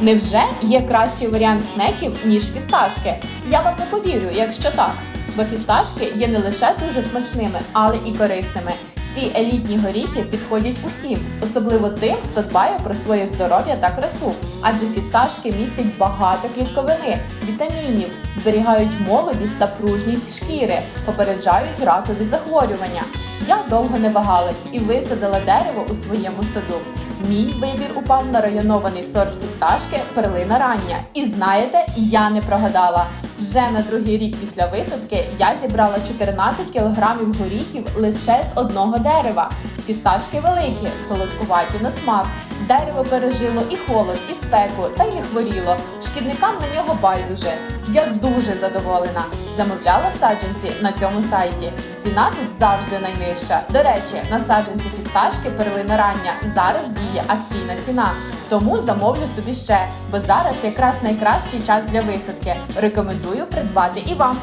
Невже є кращий варіант снеків, ніж фісташки? Я вам не повірю, якщо так. Бо фісташки є не лише дуже смачними, але і корисними. Ці елітні горіхи підходять усім, особливо тим, хто дбає про своє здоров'я та красу. Адже фісташки містять багато клітковини, вітамінів, зберігають молодість та пружність шкіри, попереджають ракові захворювання. Я довго не вагалась і висадила дерево у своєму саду. Мій вибір упав на районований сорт фісташки перлина рання. І знаєте, я не прогадала. Вже на другий рік після висадки я зібрала 14 кілограмів горіхів лише з одного дерева. Фісташки великі, солодкуваті на смак. Дерево пережило і холод, і спеку, та й не хворіло. Шкідникам на нього байдуже. Я дуже задоволена. Замовляла саджанці на цьому сайті. Ціна тут завжди найнижча. До речі, на саджанці фісташки перлина рання зараз діє акційна ціна. Тому замовлю собі ще, бо зараз якраз найкращий час для висадки. Рекомендую придбати і вам.